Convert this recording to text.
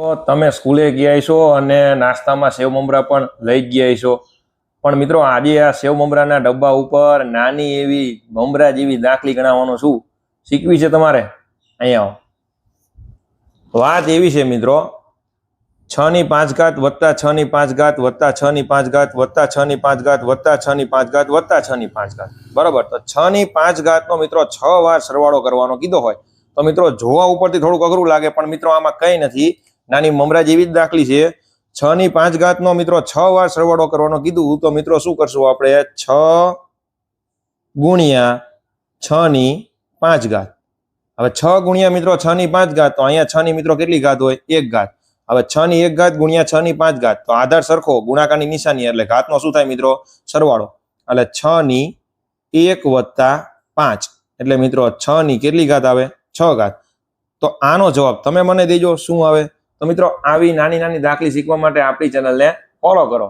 તો તમે સ્કૂલે ગયા છો અને નાસ્તામાં સેવ મમરા પણ લઈ ગયા છો. પણ મિત્રો, આજે આ સેવ મમરાના ડબ્બા ઉપર નાની એવી મમરા જેવી દાખલી ગણાવવાનું શું શીખવી છે તમારે? અહીંયા વાત એવી છે મિત્રો, છ ની પાંચ ઘાત વત્તા છ ની પાંચ ઘાત વત્તા છ ની પાંચ ઘાત વત્તા છ ની પાંચ ઘાત વત્તા છ ની પાંચ ઘાત વત્તા છ ની પાંચ ઘાત. બરોબર? તો છ ની પાંચ ઘાતનો મિત્રો છ વાર સરવાળો કરવાનો કીધો હોય. તો મિત્રો, જોવા ઉપરથી થોડુંક અઘરું લાગે, પણ મિત્રો, આમાં કંઈ નથી. નાની મમરા જેવી જ દાખલી છે. છ ની પાંચ ઘાતનો મિત્રો છ વાર સરવાળો કરવાનો કીધું. તો મિત્રો શું કરશું આપણે? છ ગુણ્યા છ ની પાંચ ઘાત. હવે છ ગુણ્યા મિત્રો છ ની પાંચ ઘાત, તો અહીંયા છ ની મિત્રો કેટલી ઘાત હોય? એક ઘાત. હવે છ ની એક ઘાત ગુણ્યા છ ની પાંચ ઘાત. તો આધાર સરખો, ગુણાકારની નિશાની, એટલે ઘાતનો શું થાય મિત્રો? સરવાળો. એટલે છ ની એક વત્તા પાંચ. એટલે મિત્રો છ ની કેટલી ઘાત આવે? છ ઘાત. તો આનો જવાબ તમે મને દેજો, શું આવે? તો મિત્રો આવી નાની નાની દાખલી શીખવા માટે આપણી ચેનલને ફોલો કરો.